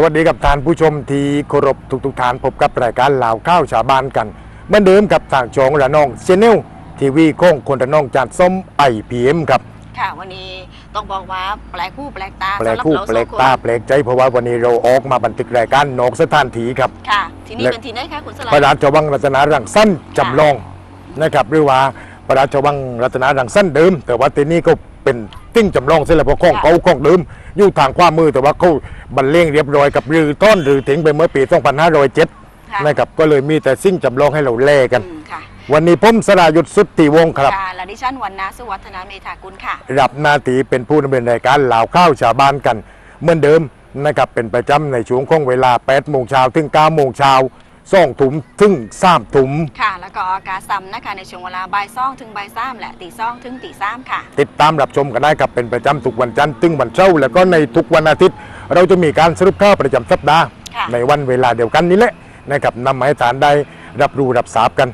สวัสดีกับท่านผู้ชมที่เคารพทุกๆท่านพบกับรายการลาวข้าวชาวบ้านกันเหมือนเดิมกับทางช่องระนองเชนเนลทีวีโค้งคนระนองจานส้มไอพีเอ็มครับค่ะวันนี้ต้องบอกว่าแปลกคู่แปลกตาแปลกสำหรับคู่เราแปลกสองคนตาแปลกใจเพราะว่าวันนี้เราออกมาบันทึกรายการนอกสถานที่ครับค่ะที่นี่และเป็นที่ไหนคะคุณสลาพระราชวังรัตนารังสั้นจำลองนะครับหรือว่าพระราชวังรัตนารังสั้นเดิม แต่ว่าที่นี่ก็เป็นติ้งจำลองเสร็จแล้วเพราะของเขาของเดิม อยู่ทางขวามือแต่ว่าเขาบรรเลงเรียบร้อยกับรือต้นหรือถึงไปเมื่อปี 2507ค่ะนะครับก็เลยมีแต่สิ่งจำลองให้เราแลกันอืมค่ะวันนี้ผมสรายุทธสุทธิวงศ์ครับค่ะและดิฉันวันนาสุวัฒนาเมธากุลค่ะ รับหนาทีเป็นผู้ดำเนินรายการลาวข้าวชาวบ้านกัน เหมือนเดิมนะครับเป็นประจำในช่วงของเวลา8โมงเช้าถึง9โมงเช้า ส่องถุมถึงสามถุม ค่ะ แล้วก็ออกอากาศซ้ำนะคะ ในช่วงเวลาบ่ายซ่องถึงบ่ายซ้ำและตีซ่องถึงตีซ้ำค่ะ ติดตามรับชมกันได้ครับเป็นประจำทุกวันจันทร์ถึงวันเสาร์แล้วก็ในทุกวันอาทิตย์ เราจะมีการสรุปข่าวประจำสัปดาห์ ค่ะ ในวันเวลาเดียวกันนี้แหละนะครับนำมาให้ฐานได้รับรู้รับทราบกัน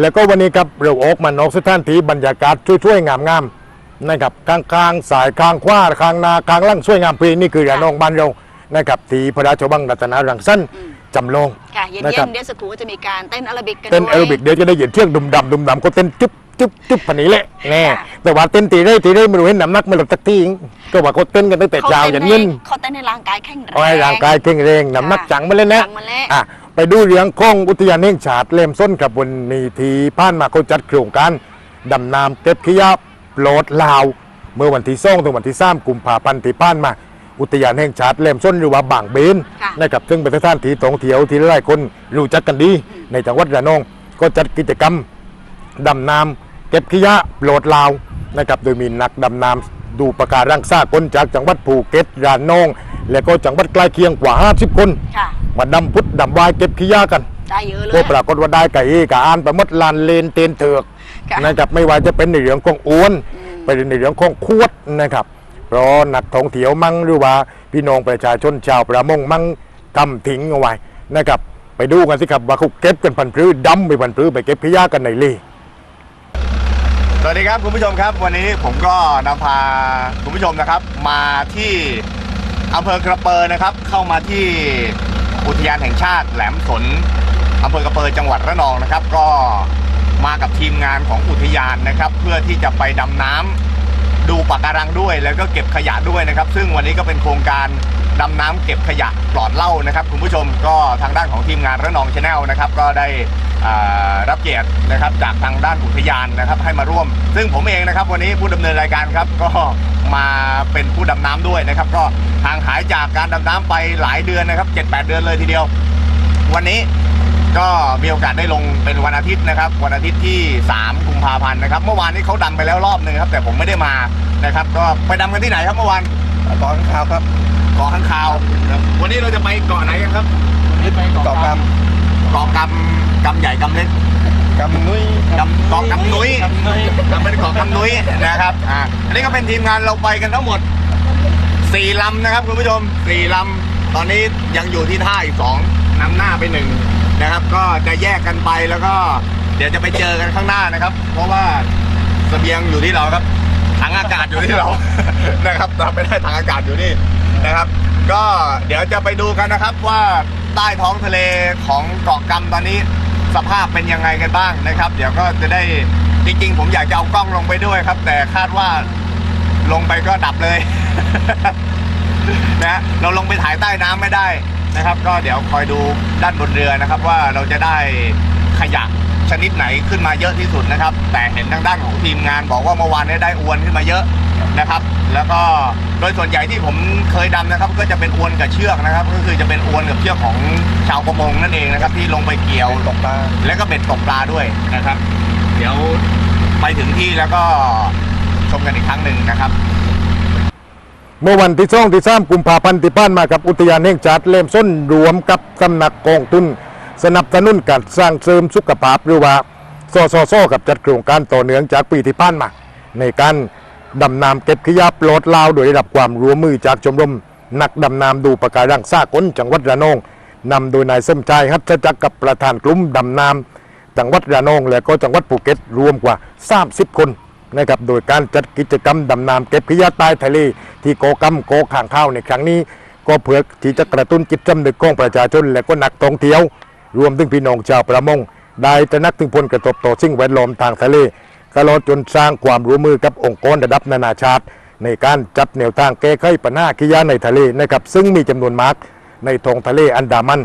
แล้วก็วันนี้ครับเราออกมานอกสถานที่บรรยากาศช่วยๆงามๆนะครับข้างๆสายข้างขวาข้างนาข้างล่างช่วยงามเพลนี่คือระนองบ้านเรานะครับที่พระราชวังรัตนารังสั้นอืม จำลอง ค่ะเย็นะครันบๆเดี๋ยวสักครู่จะมีการเต้นอาราบิกกันเต้นด้วย แอโรบิกเดี๋ยวจะได้เห็นเชือกดุมดำดุมดำก็เต้นจุ๊บจุ๊บจุ๊บพันนี้แหละแน่ค่ะ แต่ว่าเต้นตีได้ตีได้ไม่รู้เห็นน้ำหนักไม่หลดสักทีเองก็ว่าเขาเต้นกันตั้งแต่เขาเช้าเต้นยันให้เย็นเขาเต้นให้ร่างกายแข็งแรง เอาให้ร่างกายแข็งแรงน้ำหนักจังมาเลยนะจังมาแล้ว อะไปดูเรื่องของอุทยานแห่งชาติเลมส้นครับวันนี้ที่ผ่านมาเขาจัดโครงการดำน้ำเก็บขยะโปรดลาว เมื่อวันที่สองถึงวันที่สามกุมภาพันธ์ที่ผ่านมา อุทยานแห่งชาติเลมส้นหรือว่าบางเบนค่ะนะครับซึ่งเป็นสถานที่ท่องเที่ยวที่หลายคนรู้จักกันดี ในจังหวัดระนอง ก็จัดกิจกรรมดำน้ำเก็บขยะโปรดลาวนะครับโดยมีนักดำน้ำดูประการังสากลจากจังหวัดภูเก็ตระนอง และก็จังหวัดใกล้เคียงกว่า 50 คนค่ะมาดำพุทธดำวายเก็บขยะกันได้เยอะเลยก็ปรากฏว่าได้ไก่กะอ่านไปหมดลานเลนเตนเถือกค่ะนะครับไม่ว่าจะเป็นในเรื่องของอ้วนไปในเรื่องของขวดนะครับเพ ราะนักท่องเที่ยวมั่งหรือว่าพี่น้องประชาชนชาวประมงมั่งทำทิ้งเอาไว้นะครับ ไปดูกันสิครับว่าเขาเก็บกันพันธุ์พืชดำไปพันธุ์พืชไปเก็บขยะกันในเล่สวัสดีครับคุณผู้ชมครับ วันนี้ผมก็นำพาคุณผู้ชมนะครับ มาที่อำเภอกระเปอร์นะครับ เข้ามาที่อุทยานแห่งชาติแหลมสนอำเภอกระเปอร์จังหวัดระนองนะครับ ก็มากับทีมงานของอุทยานนะครับ เพื่อที่จะไปดำน้ำ ดูปะการังด้วย แล้วก็เก็บขยะด้วยนะครับ ซึ่งวันนี้ก็เป็นโครงการดำน้ำเก็บขยะปลอดเหล้านะครับ คุณผู้ชมก็ทางด้านของทีมงานระนองชาแนลนะครับก็ได้รับเกียรตินะครับจากทางด้านอุทยานนะครับให้มาร่วม ซึ่งผมเองนะครับวันนี้ผู้ดำเนินรายการครับก็มาเป็นผู้ดำน้ำด้วยนะครับ ก็ห่างหายจากการดำน้ำไปหลายเดือนนะครับ 7-8 เดือนเลยทีเดียว วันนี้ ก็มีโอกาสได้ลงเป็นวันอาทิตย์นะครับ วันอาทิตย์ที่ 3 กุมภาพันธ์นะครับ เมื่อวานนี้เขาดำไปแล้วรอบหนึ่งครับ แต่ผมไม่ได้มานะครับ ก็ไปดำกันที่ไหนครับเมื่อวานเกาะข้างคาวครับเกาะข้างคาวครับวันนี้เราจะไปเกาะไหนกันครับเกาะกเกาะกำกำใหญ่กำเล็กำกำนุ้ยกำเกาะกำนุ้ยกำเป็นเกาะกำนุ้ยนะครับอ่าอันนี้ก็เป็นทีมงานเราไปกันทั้งหมดสี่ลำนะครับคุณผู้ชมสี่ลำตอนนี้ยังอยู่ที่ท่าอีกสองนำหน้าไปหนึ่ง นะครับ ก็จะแยกกันไปแล้วก็เดี๋ยวจะไปเจอกันข้างหน้านะครับ เพราะว่าเสบียงอยู่ที่เราครับถังอากาศอยู่ที่เรา นะครับเราไม่ได้ถังอากาศอยู่นี่นะครับ ก็เดี๋ยวจะไปดูกันนะครับว่าใต้ท้องทะเลของเกาะกำตอนนี้สภาพเป็นยังไงกันบ้างนะครับ เดี๋ยวก็จะได้จริงๆ ผมอยากจะเอากล้องลงไปด้วยครับ แต่คาดว่าลงไปก็ดับเลยนะฮะเราลงไปถ่ายใต้น้ำไม่ได้ นะครับ ก็เดี๋ยวคอยดูด้านบนเรือนะครับ ว่าเราจะได้ขยะชนิดไหนขึ้นมาเยอะที่สุดนะครับ แต่เห็นทางด้านของทีมงาน บอกว่าเมื่อวานนี้ได้อวนขึ้นมาเยอะนะครับ แล้วก็โดยส่วนใหญ่ที่ผมเคยดำนะครับ ก็จะเป็นอวนกับเชือกนะครับ ก็คือจะเป็นอวนกับเชือกของชาวประมงนั่นเองนะครับ ที่ลงไปเกี่ยวตกปลาแล้วก็เบ็ดตกปลาด้วยนะครับ เดี๋ยวไปถึงที่แล้วก็ชมกันอีกครั้งหนึ่งนะครับ เมื่อวันที่สองที่สามกุมภาพันธ์ที่ผ่านมากับอุทยานแห่งชาติเล่มส้นรวมกับสำนักกองทุน สนับสนุนการสร้างเสริมสุขภาพหรือว่าสสสกับจัดโครงการต่อเนื่องจากปีที่ผ่านมา ในการดำน้ำเก็บขยะปลดลาวโดยได้รับความร่วมมือจากชมรม นักดำน้ำดูปะการังสากลจังหวัดระนองนำโดยนายสมชายฮัตจักรกับประธานกลุ่มดำน้ำจังหวัดระนองและก็จังหวัดภูเก็ตรวมกว่า 30 คน นะครับโดยการจัดกิจกรรมดำน้ำเก็บขยะใต้ทะเลที่โกกำโกข่างข้าวในครั้งนี้ ก็เพื่อที่จะกระตุ้นจิตสำนึกของประชาชนและก็นักท่องเที่ยว รวมถึงพี่น้องชาวประมง ได้ตระหนักถึงผลกระทบต่อสิ่งแวดล้อมทางทะเลตลอดจนสร้างความร่วมมือกับองค์กรระดับนานาชาติ ในการจัดแนวทางแก้ไขปัญหาขยะในทะเลนะครับซึ่งมีจำนวนมากในท้องทะเลอันดามัน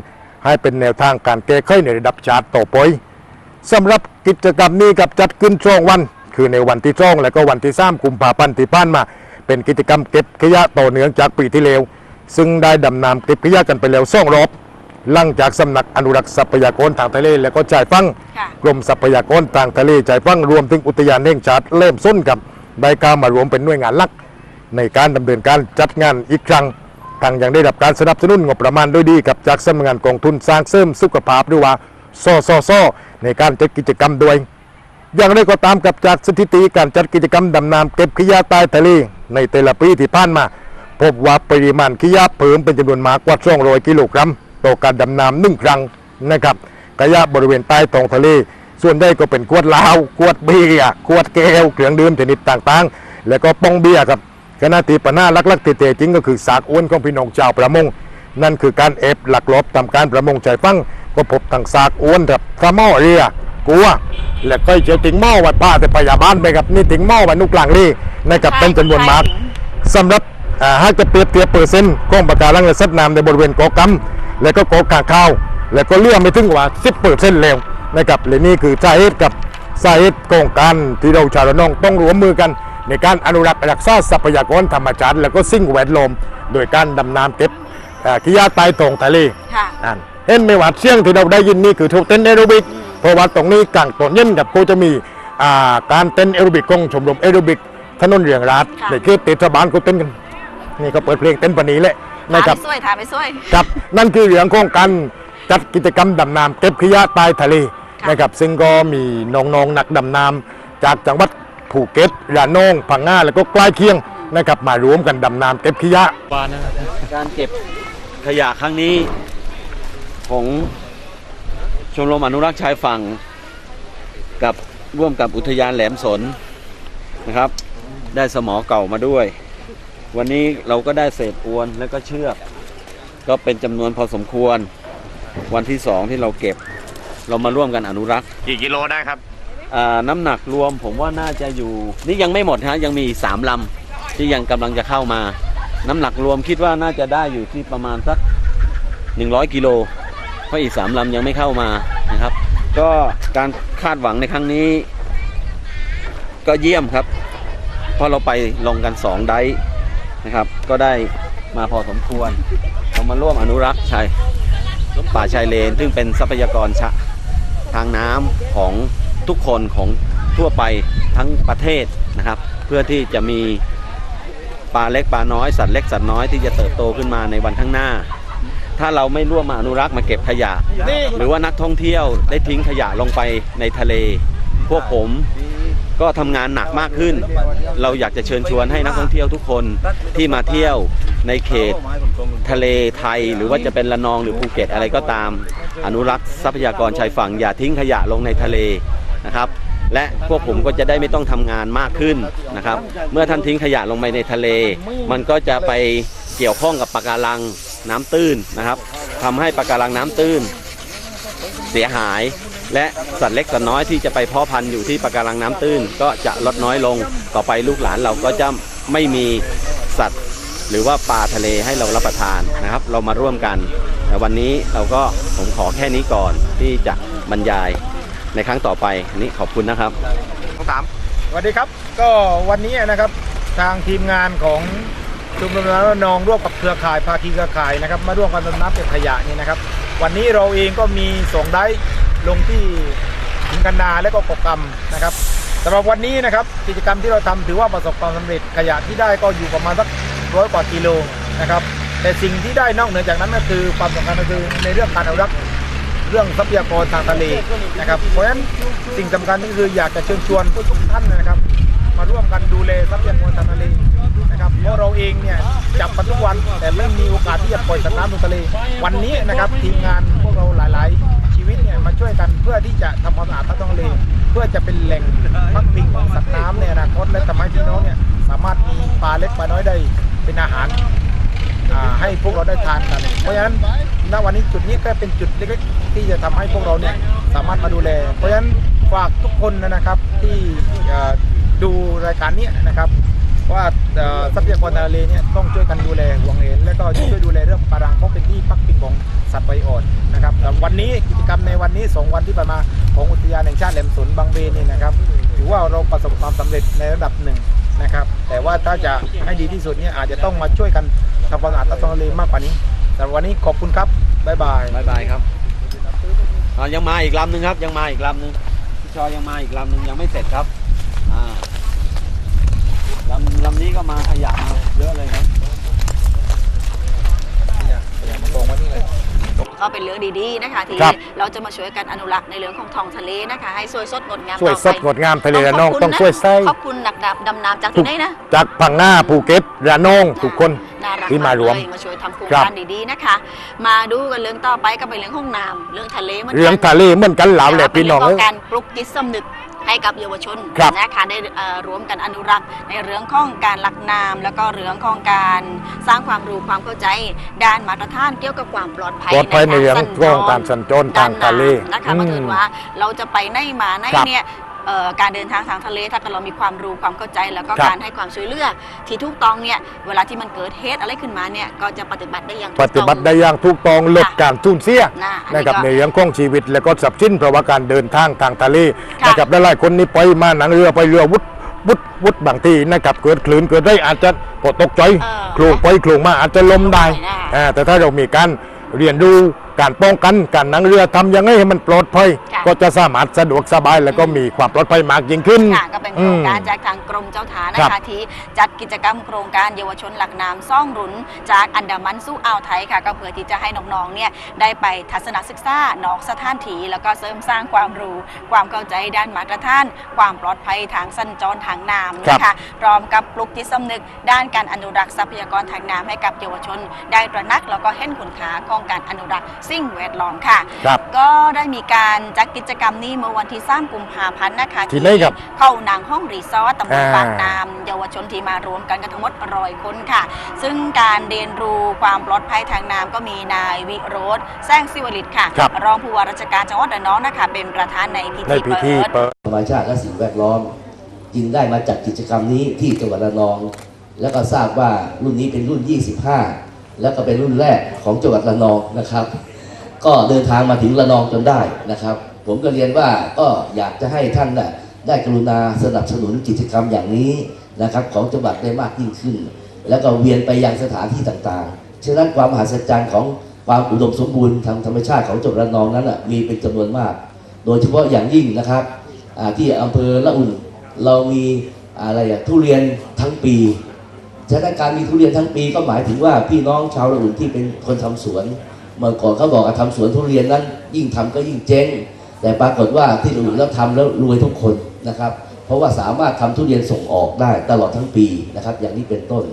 ให้เป็นแนวทางการแก้ไขในระดับชาติต่อไปสำหรับกิจกรรมนี้กับจัดขึ้นช่วงวัน คือในวันที่ช่องและก็วันที่สามกุมภาพันธ์ที่ผ่านมา เป็นกิจกรรมเก็บขยะต่อเนื่องจากปีที่แล้ว ซึ่งได้ดำน้ำเก็บขยะกันไปแล้วสองรอบหลังจากสำนักอนุรักษ์ทรัพยากรทางทะเล และก็ชายฝั่งค่ะกรมทรัพยากรทางทะเลชายฝั่งรวมถึงอุทยานแห่งชาติเล่มส้นกับได้ก้าวมารวมเป็นหน่วยงานหลัก ในการดำเนินการจัดงานอีกครั้งทางยังได้รับการสนับสนุนงบประมาณโดยดีกับจากสำนักงานกองทุนสร้างเสริมสุขภาพหรือว่าซอซอซอในการจัดกิจกรรมด้วย อย่างไรก็ตามกับจากสถิติการจัดกิจกรรมดำน้ำเก็บขยะใต้ทะเลในแต่ละปีที่ผ่านมา พบว่าปริมาณขยะเพิ่มเป็นจำนวนมากกว่า200กิโลกรัมต่อการดำน้ำหนึ่งครั้งนะครับขยะบริเวณใต้ท้องทะเล ส่วนใหญ่ก็เป็นขวดเหล้าขวดเบียร์ขวดแก้วเครื่องดื่มชนิดต่างๆ แล้วก็ป้องเบียร์ครับขณะที่ปัญหาลักๆที่แท้จริงก็คือสากอ้วนของพี่น้องชาวประมง นั่นคือการเอฟหลักลอบทำการประมงชายฝั่งก็พบทั้งสากอ้วนกับทะหม้อเรือ กัว และก็เจียวติงหม้อวัดป้าแต่พยาบาลไปครับนี่ติงหม้อวัดนุกลางลีนะครับเป็นจำนวนมากสำหรับอ่าหากจะเปรียบเทียบเปอร์เซ็นต์ของปะการังและสัตว์น้ำในบริเวณเกาะกำและก็เกาะกาข้าว และก็เลี่ยงไม่ถึงกว่า 10เปอร์เซ็นต์แล้วนะครับและนี่คือสาเหตุกับสาเหตุของการที่เราชาวระนองต้องร่วมมือกัน ในการอนุรักษ์รักษาทรัพยากรธรรมชาติและก็สิ่งแวดล้อมโดยการดำน้ำเก็บอ่าขยะใต้ท้องทะเลค่ะอ่านเห็นไหม่ว่าเสียงที่เราได้ยินนี่คือทุกเต้นแอโรบิกเพ ราะว่าตรงนี้กลางต้นเย็นกับเขาจะมีอ่าการเต้นแอโรบิกของชมรมแอโรบิกถนนเรียงรัดค่ะในเขตเทศบาลเขาเต้นกันนี่ก็เปิดเพลงเต้นปานนี้แหละนะครับทาไปช่วยทาไปช่วยครับนั่นคือเรื่องของการจัดกิจกรรมดำน้ำเก็บขยะใต้ทะเลค่ะนะครับซึ่งก็มีน้องๆนักดำน้ำจากจังหวัดภูเก็ตระนองพังงาแล้วก็ใกล้เคียงนะครับมารวมกันดำน้ำเก็บขยะการเก็บขยะครั้งนี้ของ ชมรมอนุรักษ์ชายฝั่งกับร่วมกับอุทยานแหลมสนนะครับ ได้สมอเก่ามาด้วย วันนี้เราก็ได้เศษอวนแล้วก็เชือก ก็เป็นจำนวนพอสมควร วันที่สองที่เราเก็บ เรามาร่วมกันอนุรักษ์กี่กิโลได้ครับอ่าน้ำหนักรวมผมว่าน่าจะอยู่ นี่ยังไม่หมดฮะยังมีอีกสามลำที่ยังกำลังจะเข้ามา น้ำหนักรวมคิดว่าน่าจะได้อยู่ที่ประมาณสัก100กิโล เพราะอีกสามลำยังไม่เข้ามานะครับ ก็การคาดหวังในครั้งนี้ ก็เยี่ยมครับ เพราะเราไปลงกันสองไดฟ์นะครับ ก็ได้มาพอสมควรเรามาร่วมอนุรักษ์ชายป่าชายเลน ซึ่งเป็นทรัพยากรชะทางน้ำของทุกคนของทั่วไปทั้งประเทศนะครับ เพื่อที่จะมีปลาเล็กปลาน้อยสัตว์เล็กสัตว์น้อยที่จะเติบโตขึ้นมาในวันข้างหน้า ถ้าเราไม่ร่วมมาอนุรักษ์มาเก็บขยะ หรือว่านักท่องเที่ยวได้ทิ้งขยะลงไปในทะเล พวกผมก็ทำงานหนักมากขึ้น เราอยากจะเชิญชวนให้นักท่องเที่ยวทุกคนที่มาเที่ยวในเขตทะเลไทย หรือว่าจะเป็นละนองหรือภูเก็ตอะไรก็ตาม อนุรักษ์ทรัพยากรชายฝั่งอย่าทิ้งขยะลงในทะเลนะครับ และพวกผมก็จะได้ไม่ต้องทำงานมากขึ้นนะครับ เมื่อท่านทิ้งขยะลงไปในทะเล มันก็จะไปเกี่ยวข้องกับปะการัง น้ำตื้นนะครับทำให้ปะการังน้ำตื้น เสียหาย และสัตว์เล็กสัตว์น้อยที่จะไปเพาะพันธุ์อยู่ที่ปะการังน้ำตื้น ก็จะลดน้อยลงต่อไปลูกหลานเราก็จะไม่มีสัตว์ หรือว่าปลาทะเลให้เรารับประทานนะครับ เรามาร่วมกันแต่วันนี้เราก็ผมขอแค่นี้ก่อนที่จะบรรยายในครั้งต่อไปอันนี้ขอบคุณนะครับต้องถามสวัสดีครับ ก็วันนี้นะครับทางทีมงานของ ชุมชนระนองร่วมกับเครือข่ายภาคีเครือข่ายนะครับ มาร่วมกันรดน้ำเก็บขยะนี่นะครับ วันนี้เราเองก็มีส่งได้ลงที่หินกันนาและก็กกกำนะครับสำหรับวันนี้นะครับกิจกรรมที่เราทำถือว่าประสบความสำเร็จขยะที่ได้ก็อยู่ประมาณสักร้อยกว่ากิโลนะครับ แต่สิ่งที่ได้นอกเหนือจากนั้นก็คือความสำคัญก็คือในเรื่องการอนุรักษ์เรื่องทรัพยากรทางทะเลนะครับ เพราะฉะนั้นสิ่งสำคัญก็คืออยากจะเชิญชวนทุกท่านนะครับ มาร่วมกันดูแลทรัพยากรทางทะเลนะครับเพราะเราเองเนี่ยจับกันทุกวันแต่ไม่มีโอกาสที่จะปล่อยสัตว์น้ำลงทะเลวันนี้นะครับทีมงานพวกเราหลาย ๆ ชีวิตเนี่ยมาช่วยกันเพื่อที่จะทำความสะอาดท้องทะเลเพื่อจะเป็นแหล่งพักพิงของสัตว์น้ำในอนาคตและทำให้พี่น้องเนี่ยสามารถมีปลาเล็กปลาน้อยได้เป็นอาหารให้พวกเราได้ทานกัน เพราะฉะนั้นณวันนี้จุดนี้ก็เป็นจุดเล็กๆที่จะทำให้พวกเราเนี่ยสามารถมาดูแล เพราะฉะนั้นฝากทุกคนนะครับที่ ดูรายการนี้นะครับว่าทรัพยากรทะเลเนี่ยต้องช่วยกันดูแลห่วงเห็นและก็ช่วยดูแลเรื่องปะการังเพราะเป็นที่พักพิงของสัตว์ใบอ่อนนะครับวันนี้กิจกรรมในวันนี้ 2 วันที่ผ่านมาของอุทยานแห่งชาติแหลมสนบางเบนนี่นะครับถือว่าเราประสบความสำเร็จในระดับหนึ่งนะครับแต่ว่าถ้าจะให้ดีที่สุดเนี่ยอาจจะต้องมาช่วยกันทำความสะอาดท้อทะเลมากกว่านี้ แต่วันนี้ขอบคุณครับบ๊ายบายบายบายครับยังมาอีกลำหนึ่งครับยังมาอีกลำหนึ่งพี่ชอยังมาอีกลำหนึ่งยังไม่เสร็จครับ ลำลำนี้ก็มาขยะมาเยอะเลยครับก็เป็นเรื่องดีๆนะคะที่ครับเราจะมาช่วยกันอนุรักษ์ในเรื่องของท้องทะเลนะคะให้สวยสดงดงามช่วยต่อสไปดงดงามทะเลระนองขบคุณต้องช่วยไส้ขอบคุณนักดำดำน้ำจากที่ไหนนะจากพังงาภูเก็ตระนองทุกคนน่ารักที่มารวมเลยมาช่วยทำโครงครับการดีๆนะคะ มาดูกันเรื่องต่อไปก็เป็นเรื่องของน้ำเรื่องทะเลเหมือนกันเรื่องทะเลเหมือนกันเหลาแหละพี่น้องเป็เอ้เรื่ยขการปลุกจิตสำนึก ให้กับเยาวชนครับนะคะได้เอ่อร่วมกันอนุรักษ์ ในเรื่องของการหลักน้ำแล้วก็เรื่องของการสร้างความรู้ความเข้าใจด้านมาตรฐานเกี่ยวกับความปลอดภัยปลอดภัยในเรื่องสัญของการสัญจรทางทะเลด้านน้ำนะคะอืมมาถึงว่าเราจะไปไหนมาไหนครับเนี่ยเอ่อ การเดินทางทางทะเล ถ้าเกิดเรามีความรู้ความเข้าใจ แล้วก็ครับ การให้ความช่วยเหลือที่ถูกต้องเนี่ยเวลาที่มันเกิดเหตุอะไรขึ้นมาเนี่ยก็จะปฏิบัติได้อย่างถูกปต้อง ฏิบัติได้อย่างถูกต้องลดการสูญเสียนะอันนี้นะครับก็ในเรื่องของชีวิตและก็ทรัพย์สินเพราะว่าการเดินทางทางทะเลค่ะนะครับหลายๆคนนี่ไปมาหนังเรือไปเรือวุดวุดวุดบางทีนะครับเกิดคลื่นเกิดได้อาจจะปวดตกใจเออโคลงไปโคลงมาอาจจะล้มได้ได้อ่าแต่ถ้าเรามีการเรียนรู้ การป้องกันการนั่งเรือทำยังไงให้มันปลอดภัย ค่ะ ก็จะสามารถสะดวกสบายแล้วก็มีความปลอดภัยมากยิ่งขึ้น ค่ะก็เป็นโครงการอืมจากทางกรมเจ้าท่านะครัคะบที่จัดกิจกรรมโครงการเยาวชนหลักน้ำซ่องหรุน จากอันดามันสู่อ่าวไทยค่ะ ก็เพื่อที่จะให้น้องๆเนี่ยได้ไปทัศนศึกษานอกสถานที่แล้วก็เสริมสร้างความรู้ ความเข้าใจด้านมาตรฐาน ความปลอดภัยทางสัญจรทางน้ำนะคะพร้อมกับปลุกจิตสำนึก ด้านการอนุรักษ์ทรัพยากรทางน้ำให้กับเยาวชน ได้ตระหนักแล้วก็เห็นคุณค่าของการอนุรักษ์สิ่งแวดล้อมค่ะ ครับก็ได้มีการจัดกิจกรรมนี้เมื่อวันที่3กุมภาพันธ์นะคะที่ไหนครับเข้านางห้องรีสอร์ทตำบลอ่าปากน้ำเยาวชนที่มารวมกันกันทั้งหมดร้อยคนค่ะ ซึ่งการเรียนรู้ความปลอดภัยทางน้ำก็มีนายวิโรธแซงสิวลิตค่ะ ครับ รองผู้ว่าราชการจังหวัดระนองนะคะ เป็นประธานในพิในธีพิธีเปิด เปิด ธรรมชาติและสิ่งแวดล้อม จึงได้มาจัดกิจกรรมนี้ที่จังหวัดระนอง แล้วก็ทราบว่ารุ่นนี้เป็นรุ่น 25 แล้วก็เป็นรุ่นแรกของจังหวัดระนองนะครับ ก็เดินทางมาถึงระนองจนได้นะครับ ผมก็เรียนว่าก็อยากจะให้ท่านนะได้กรุณาสนับสนุนกิจกรรมอย่างนี้นะครับ ของจังหวัดได้มากยิ่งขึ้น แล้วก็เวียนไปยังสถานที่ต่างๆ ฉะนั้นความมหัศจรรย์ของความอุดมสมบูรณ์ทางธรรมชาติของจังหวัดระนองนั้นนะมีเป็นจำนวนมาก โดยเฉพาะอย่างยิ่งนะครับที่อำเภอละอุ่นเรามีอะไรอะทุเรียนทั้งปีฉะนั้นการมีทุเรียนทั้งปีก็หมายถึงว่าพี่น้องชาวละอุ่นที่เป็นคนทำสวน เมื่อก่อนเขาบอกว่าทำสวนทุเรียนนั้น ยิ่งทำก็ยิ่งเจ๊ง แต่ปรากฏว่าที่อุ่นแล้วทำแล้วรวยทุกคนนะครับ เพราะว่าสามารถทำทุเรียนส่งออกได้ตลอดทั้งปีนะครับ อย่างนี้เป็นต้น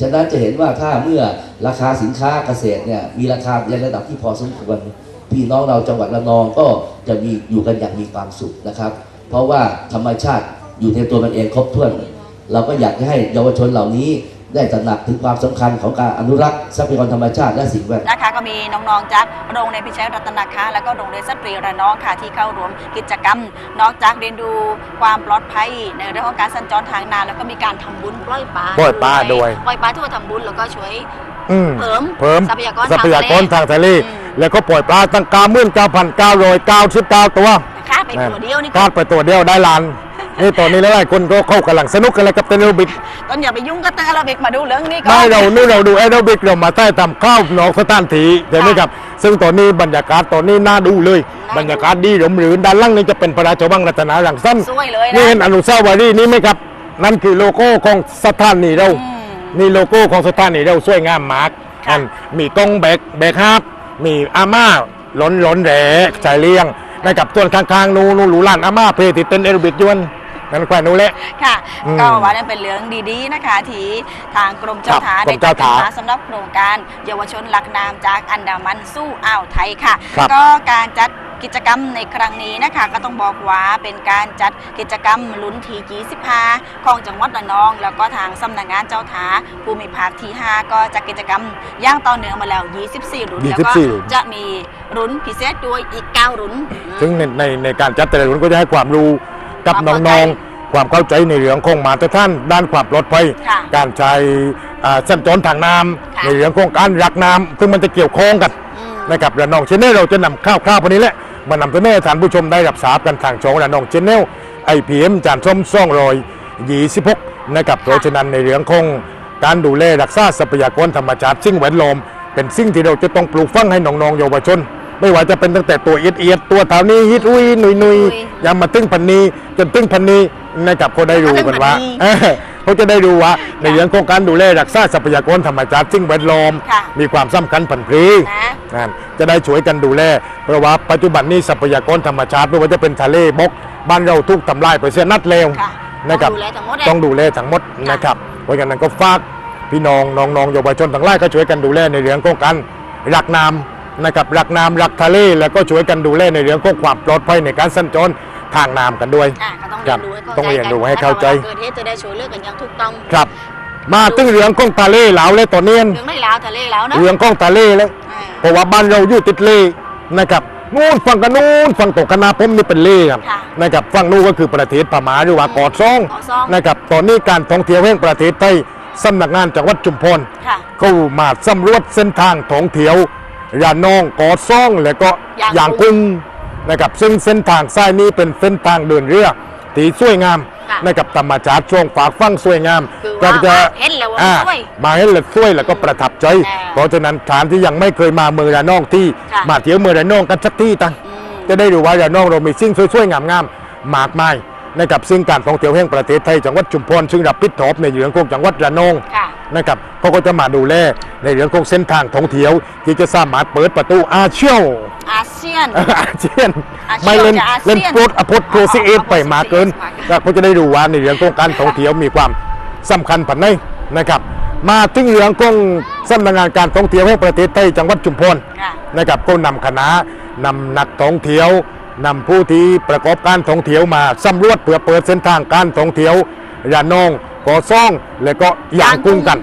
ฉะนั้นจะเห็นว่าถ้าเมื่อราคาสินค้าเกษตรเนี่ยมีราคาในระดับที่พอสมควรพี่น้องเราจังหวัดระนองก็จะมีอยู่กันอย่างมีความสุขนะครับ เพราะว่าธรรมชาติอยู่ในตัวมันเองครบถ้วน เราก็อยากให้เยาวชนเหล่านี้ ได้ตระหนักถึงความสำคัญของการอนุรักษ์ทรัพยากรธรรมชาติและสิ่งแวดล้อมนะคะก็มีน้องๆจากโรงเรียนพิชัยรัตนาคาและก็โรงเรียนสตรีระนองค่ะที่เข้าร่วมกิจกรรม นอกจากเรียนดูความปลอดภัยในเรื่องของการสัญจรทางน้ำแล้วก็มีการทำบุญปล่อยปลาปล่อยปลาด้วยปล่อยปลาทั่วทำบุญแล้วก็ช่วยเพิ่มเพิ่มทรัพยากรทรัพยากรทางทะเลแล้วก็ปล่อยปลาตั้งเก้าหมื่นเก้าพันเก้าร้อยเก้าสิบเก้าตัวค่าไปตัวเดียวนี่พลาดไปตัวเดียวได้ล้าน นี่ตอนนี้หลายๆคนก็เข้ากำลังสนุกกันเลยกับเต้นแอโรบิกต้นอย่าไปยุ่งกับเต้นอาราบิกมาดูเรื่องนี้ก่อไม่นเรานี่เราดูแอโรบิกเรามาใต้ทำข้าวนอกสถานที่เห็นไหมครับ ซึ่งตอนนี้บรรยากาศตอนนี้น่าดูเลยน่าดูบรรยากาศดีร่มรื่นด้านล่างนี่จะเป็นพระราชวังรัตนารังสรรค์สวยเลยนะนี่เห็นอนุสาวรีย์นี้ไหมครับ นั่นคือโลโก้ของสถานีเราอืมนี่โลโก้ของสถานีเราสวยงามมากค่ะอันมีกล้องแบกแบกฮาบมีอาม่าหล้นหล้นแหลใจเลี้ยงนะครับส่วนข้างๆ นูนูหลูลานอาม่าเพลติดเต้นแอโรบิกยวน นั่นควายนูแหละ ค่ะ อืมก็ว่านั่นเป็นเรื่องดีๆนะคะ ที่ทางกรมเจ้าท่าครับกรได้มจัเจ้าดขึ้นท่ามาสำหรับโครงการ เยาวชนหลักน้ำจากอันดามันสู้อ่าวไทยค่ะ ครับ ก็การจัดกิจกรรมในครั้งนี้นะคะ ก็ต้องบอกว่าเป็นการจัดกิจกรรมลุ้นทีกี15ของจังหวัดระนอง แล้วก็ทางสำนักงานเจ้าท้าภูมิภาคที่ 5 ก็จัดกิจกรรมอย่างต่อเนื่องมาแล้ว 24รุ่นแล้วก็24รุ่น จะมีรุ่นพิเศษด้วยอีก 9 รุ่นซึ่งในในในการจัดแต่ละรุ่นก็จะให้ความรู้ กับความเข้าใจน้องๆความเข้าใจในเรื่องของมาตรฐานด้านความปลอดภัย ค่ะการใช้อ่าสัญจรทางน้ค่ะำในเรื่องของการรักน้ำซึ่งมันจะเกี่ยวข้องกัน อืม นะครับระนองเชนเนลเราจะนำข้าวข้าวพวกนี้แหละมานำเสนอให้ท่านผู้ชมได้รับทราบกันทางช่องระนองเชนเนลไอพีเอ็มจานส้มซ่องรอยยี่สิบหกนะครับเพราะฉะนั้นในเรื่องของการดูแลรักษาทรัพยากรธรรมชาติสิ่งแวดล้อมเป็นสิ่งที่เราจะต้องปลูกฝังให้น้องๆเยาวชน ไม่ว่าจะเป็นตั้งแต่ตัวเอียดเอียดๆตัวเท่านี้ฮิตอุ้ยหนุยหนุยๆยามาตึ้งพันนีจนตึ้งพันนีนะครับก็ได้รู้กันว่าเออเขาจะได้รู้ว่าในเรื่องของการดูแลรักษาทรัพยากรธรรมชาติสิ่งแวดล้อมค่ะมีความสำคัญผันพรีนะนั่นจะได้ช่วยกันดูแลเพราะว่าปัจจุบันนี้ทรัพยากรธรรมชาติไม่ว่าจะเป็นทะเลบกบ้านเราทุกทำลายไปเสียนัดเร็วค่ะนะครับต้องดูแลทั้งหมดเลยต้องดูแลทั้งหมดนะครับเพราะฉะนั้นก็ฝากพี่น้องน้องๆเยาวชนทั้งหลายก็ช่วยกันดูแลในเรื่องของการรักน้ำ นะครับรักน้ำรักทะเลแล้วก็ช่วยกันดูแลในเรื่องของความปลอดภัยในการสัญจรทางน้ำกันด้วย อะก็ต้องคเรีรัยบนรู้ให้เข้าใจต้องเรียนรู้ให้กัเข้าใจถ้วลเกิดเหตุจะได้ช่วยเหลือกันอย่างถูกต้องครับ มาถึงเรื่องของทะเลเหลาเลยตอนนี้เรื่องไม่ลาวทะเลแล้วนะเรื่องของทะเลเลย อ่าเพราะว่าบ้านเราอยู่ติดเลนะครับนู่นฝั่งกันนู่นฝั่งตกคณะผมนี่เป็นเลครับค่ะ นะครับฝั่งนู้นก็คือประเทศพม่าหรือว่าเกอดซ่องเกาะซ่อง นะครับตอนนี้การท่องเที่ยวแห่งประเทศไทยสำนักงานจังหวัดชุมพรค่ะ เข้ามาสำรวจเส้นทางท่องเที่ยว ระนองเกอดซ่องและก็ยางยางกุ้งนะครับซึ่งเส้นทางซ้ายนี้เป็นเส้นทางเดินเรือที่สวยงามค่ะนะครับธรรมชาติช่วงฝากฟังสวยงามคือว่าจะเห็นแล้วว่าอ่าสวยมาเห็นแล้วสวยแล้วก็ประทับใจอ่าเพราะฉะนั้นฐานที่ยังไม่เคยมาเมืองระนองที่ค่ะมาเที่ยวเมืองระนองกันสักที่ตั้งอืมจะได้รู้ว่าระนองเรามีสิ่งสวยๆงามๆมากมาย นะครับซึ่งการท่องเที่ยวแห่งประเทศไทยจังหวัดชุมพรซึ่งรับผิดชอบในเรื่องของจังหวัดระนองค่ะ นะครับเขาก็จะมาดูแลในเรื่องของเส้นทางท่องเที่ยว ที่จะสามารถเปิดประตูอาเชียว อาเซียน อาเซียนอาเซียนไม่เล่นจะอาเซียนเล่นโปรดอพดโปรซีเอสไปมาเกินอ๋อก็เขาจะได้รู้ว่าในเรื่องของการท่องเที่ยวมีความสำคัญผันในนะครับ มาถึงเรื่องของสำนักงานการท่องเที่ยวแห่งประเทศไทยจังหวัดชุมพร ค่ะ นะครับก็นำคณะนำนักท่องเที่ยว นำผู้ที่ประกอบการท่องเที่ยวมาสำรวจเพื่อเปิดเส้นทางการท่องเที่ยวระนองก่อซ่องและก็ยางกุ้งกัน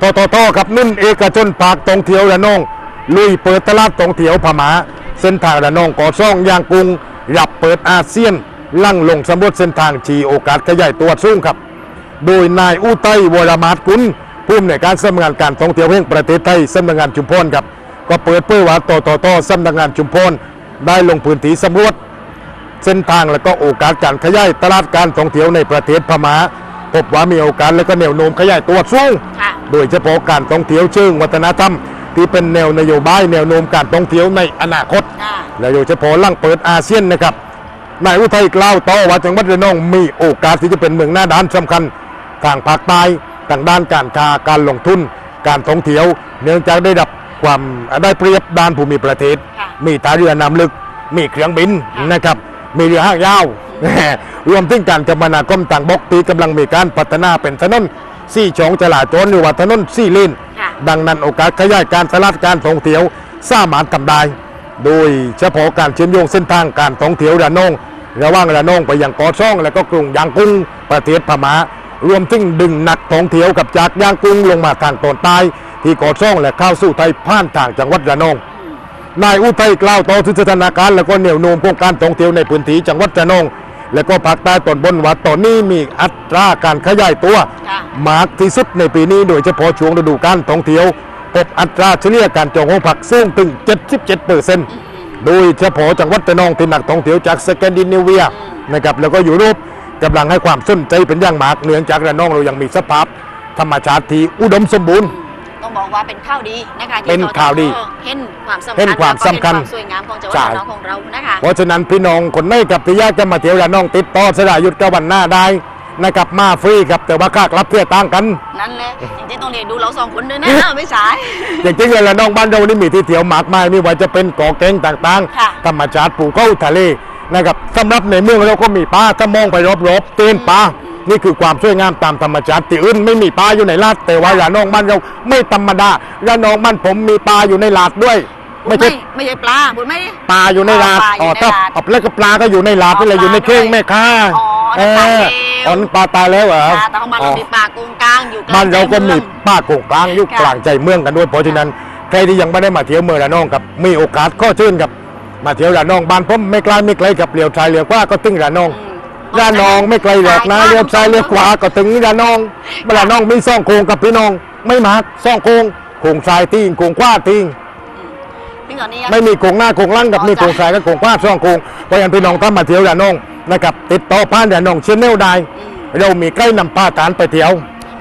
ทททครับนุ่นเอกชนภาคท่องเที่ยวระนอง ลุยเปิดตลาดท่องเที่ยวพม่าเส้นทางระนองก่อซ่องยางกุ้งรับเปิดอาเซียนลั่งลงสำรวจเส้นทางชีโอกาสขยายตัวสูงครับ โดยนายอุทัยวรมาศกุลผู้อำนวยการสำนักงานการท่องเที่ยวแห่งประเทศไทยสำนักงานชุมพรครับก็เปิดเผยว่าตตตสำนักงานชุมพร ได้ลงพื้นที่สำรวจ เส้นทางและก็โอกาสการขยายตลาดการท่องเที่ยวในประเทศพม่าพบว่ามีโอกาสและก็แนวโน้มขยายตัวสูงค่ะโดยเฉพาะการท่องเที่ยวเชิงวัฒนธรรม ที่เป็นแนวนโยบายแนวโน้มการท่องเที่ยวในอนาคตอ่าและโดยเฉพาะหล่างเปิดอาเซียนนะครับนายอุทัยกล่าวต่อว่าจังหวัดระนองมีโอกาสที่จะเป็นเมืองหน้าด้านสำคัญทางภาคใต้ทางด้านการค้าการลงทุน การท่องเที่ยว เนื่องจากได้รับความได้เปรียบด้านภูมิประเทศค่ะ มีท่าเรือน้ำลึก มีเครื่องบินค่ะนะครับ มีเรือห้างยาว รวมถึงการคมนาคมต่างบกที่กำลังมีการพัฒนาเป็นถนนสี่ช่องจราจรหรือว่าถนนสี่เลนค่ะดังนั้นโอกาสขยายการตลาดการท่องเที่ยวสามารถทำได้ โดยเฉพาะการเชื่อมโยงเส้นทางการท่องเที่ยวระนองระหว่างระนองไปยังเกอซ่อง และก็กรุงยางกุ้งประเทศพม่ารวมถึงดึงนักท่องเที่ยวกับจากยางกุ้งลงมาทางตอนใต้ที่เกอซ่องและเข้าสู่ไทยผ่านทางจังหวัดระนอง นายอุทัยกล่าวต่อถึงสถานการณ์และก็แนวโน้มของการท่องเที่ยวในพื้นที่จังหวัดระนอง และก็ภาคใต้ตอนบนว่าตอนนี้มีอัตราการขยายตัวมากที่สุดในปีนี้โดยเฉพาะช่วงฤดูการท่องเที่ยวพบอัตราเฉลี่ยการจองห้องพักสูงถึง 77เปอร์เซ็นต์โดยเฉพาะจังหวัดระนองที่นักท่องเที่ยวจากสแกนดิเนเวียนะครับแล้วก็ยุโรปกำลังให้ความสนใจเป็นอย่างมากเนื่องจากระนองเรายังมีสภาพธรรมชาติที่อุดมสมบูรณ์ ต้องบอกว่าเป็นข้าวดีนะคะที่เป็นททข่าวดีเห็นความสำคัญเห็นความสำคัญ แล้วก็เห็นความสวยงามของจังหวัดใช่ระนองของเรานะคะ เพราะฉะนั้นพี่น้องคนไหนกับที่อยากจะมาเที่ยวระนองติดต่อสรายุทธกับวันหน้าได้นะครับมาฟรีครับแต่ว่าค่ารับเพื่อต่างกัน นั่นเลยจริงๆต้องเรียนดูเราสองคนด้วยนะ ไม่สาย จริงๆเลยระนองบ้านเรานี่มีที่เที่ยวมากมายไม่ว่าจะเป็นเกาะแก่งต่างค่ะ ๆ ธรรมชาติภูเขาทะเลนะครับสำหรับในเมืองเราก็มีป่าถ้ามองไปรอบๆเต็นป่า นี่คือความสวยงามตามธรรมชาติที่อื่นไม่มีป่าอยู่ในลาดแต่ว่าระนองบ้านเราไม่ธรรมดาระนองบ้านผมมีป่าอยู่ในลาดด้วย ไม่ใช่ไม่ใช่ปลาบุญไม่ปลาอยู่ในลาดปลาอยู่อ๋อในถ้าลาดเอาแล้วก็ปลาก็อยู่ในลาดอ๋อนี่แหละอยู่ในปลาเข่งด้วยแม่ค้าอ๋อเอนั่นปลาอเลวอ๋อนั่นปลาตายแล้วเหรอค่ะแต่ของบ้านเรามีปลาโกงกลางอยู่กลงบ้านเราก็มีใจองป้าโกงกลางอยู่ค่ะกลางใจเมืองกันด้วยเพราะฉะนั้นใครที่ยังไม่ได้มาเที่ยวเมืองระนองกับมีโอกาสก็เชิญกับมาเที่ยวระนองบ้านผมไม่ไกลไม่ไกลกับเลี้ยวซ้ายเลี้ยวขวาก็ถึงระนอง อืมระนองไม่ไกลหรอกนะเลี้ยวซ้ายเลี้ยวขวาก็ถึงระนองระนองมีซ่องโคงกับพี่น้อง ไม่มากซ่องโคงโคงซ้ายทิ้งโคงขวาทิ้งซึ่งตอนนี้ยังไม่มีโคงหน้าโคงหล่างกับอ๋อมีจ้ะโคงซ้ายกับโคงขวาซ่องโคงเพราะฉะนั้นพี่น้องถ้ามาเที่ยวระนองนะครับติดต่อผ่านระนองเชนเนลได้อืมเรามีใกล้นำป้าตานไปเที่ยว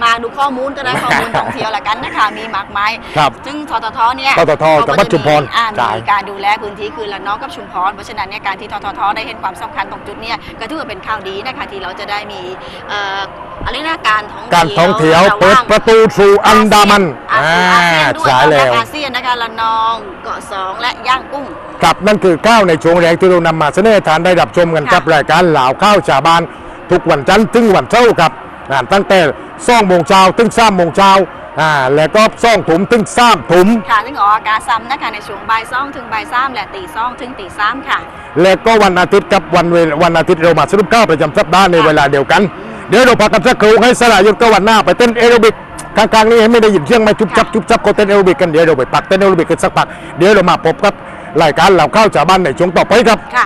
มาดูข้อมูลก็ได้ข้อมูลท่องเที่ยวละกันนะคะมีมากมายครับซึ่งทททเนี่ยทททจังหวัดชุมพรอ่าใช่ มีการดูแลพื้นที่คือละนองกับชุมพรเพราะฉะนั้นเนี่ยการที่ทททได้เห็นความสำคัญตรงจุดเนี่ยก็ถือว่าเป็นข่าวดีนะคะที่เราจะได้มีเอ่ออะไรนะการท่องเที่ยวการท่องเที่ยวระหเปิดว่างประตูสู่อันดามันอาอ่าเซียนด้วยใช่แล้ว อาเซียนนะคะละนองเกาะสองและย่างกุ้ง ครับนั่นคือข้าวในช่วงแรกที่เรานำมาเสนอทานได้รับชมกันค่ะกับรายการเหล่าข้าวชาวบ้านทุกวันจันทร์ถึงวันเสาร์ครับอ่าตั้งแต่ ซ่องโมงเช้าถึงสามโมงเช้าอ่าแล้วก็ซ่องถุมถึงสามถุม ค่ะซึ่งออกอากาศซ้ำนะคะในช่วงบ่ายสองถึงบ่ายสามและตีสองถึงตีสามค่ะ แล้วก็วันอาทิตย์กับวันเวลวันอาทิตย์เรามาสรุปข้าวประจำสัปดาห์ในเวลาเดียวกัน เดี๋ยวเราพักกันสักครู่ให้สลายุทธก็วันหน้าไปเต้นแอโรบิกกลางๆนี้ให้ไม่ได้ยินเสียงไม่จุบจับจุบจับก็เต้นแอโรบิกกันเดี๋ยวเราไปปักเต้นแอโรบิกกันสักพักเดี๋ยวเรามาพบกับรายการเหล่าข้าวชาวบ้านในช่วงต่อไปครับค่ะ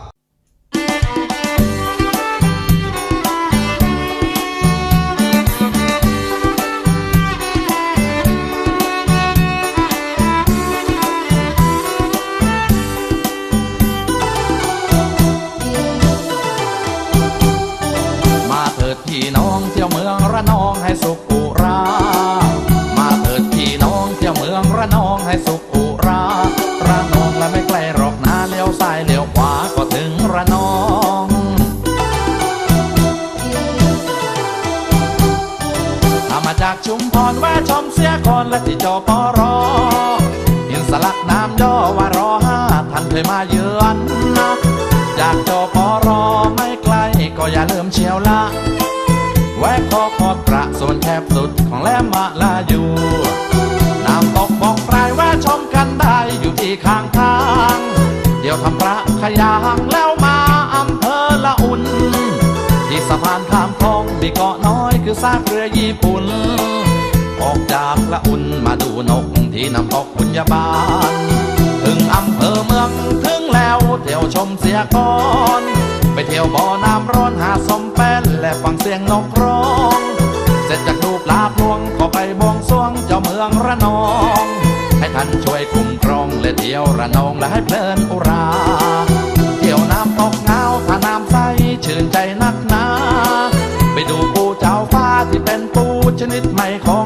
น้องเที่ยวเมืองระนองให้สุขอุรา มาเถิดพี่น้องเที่ยวเมืองระนองให้สุขอุรา ระนองและไม่ไกลหรอกนะเลี้ยวซ้ายเลี้ยวขวาก็ถึงระนองถ้ามาจากชุมพรแวะชมเสียก่อนและที่จอปอรอ มาลาอยู่น้ำตกบอกปลายแวะชมกันได้อยู่ที่ข้างทาง เดี๋ยวทำพระขยางแล้วมาอำเภอละอุ่น ที่สะพานข้ามคลองมีเกาะน้อยคือซากเรือญี่ปุ่น ออกจากละอุ่นมาดูนกที่น้ำตกคุญญาบาล ถึงอำเภอเมืองถึงแล้วเที่ยวชมเสียก่อนไปเที่ยวบ่อน้ำร้อนหาสมแป้นและฟังเสียงนกร้อง เสร็จจากดูปลาพล วงก็ไปบวงสรวงเจ้าเมืองระนอง ให้ท่านช่วยคุ้มครองและเที่ยวระนองและให้เพลินอุรา เที่ยวน้ำตกเงาถ้าน้ำใสชื่นใจนักหนา ไปดูปูเจ้าฟ้าที่เป็นปูชนิดใหม่ของ